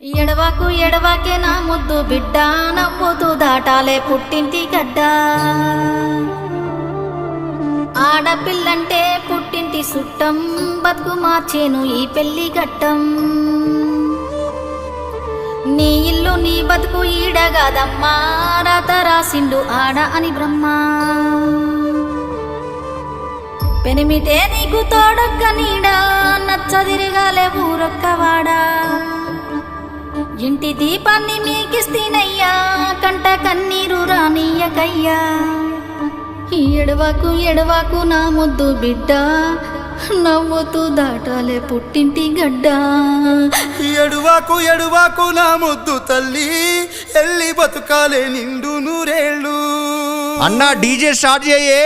ఎడవకు ఎడవకే నా ముద్దు బిడ్డ నవ్వుతూ దాటాలే పుట్టింటి గడ్డ. ఆడపిల్లంటే పుట్టింటి సుట్టం బతుకు మార్చేను ఈ పెళ్ళి గట్టం నీ ఇల్లు నీ బతుకు ఈడగాదమ్మా రాత రాసిండు ఆడ అని బ్రహ్మ. పెనిమిటే నీకు తోడొక్క నీడా నచ్చదిరగాలే ఊరొక్కవాడా ఇంటి దీపాన్ని మీకిస్తీనయ్యా కంట కన్నీరు రానియకయ్యా ఎడవాకు ఎడవాకు నా ముద్దు బిడ్డ నవ్వుతూ దాటాలే పుట్టింటి గడ్డ. ఎడువాకు ఎడువాకు నా ముద్దు తల్లి ఎల్లి బతుకాలే నిండు నూరేళ్ళు. అన్నా డీజే స్టార్ట్ చేయే.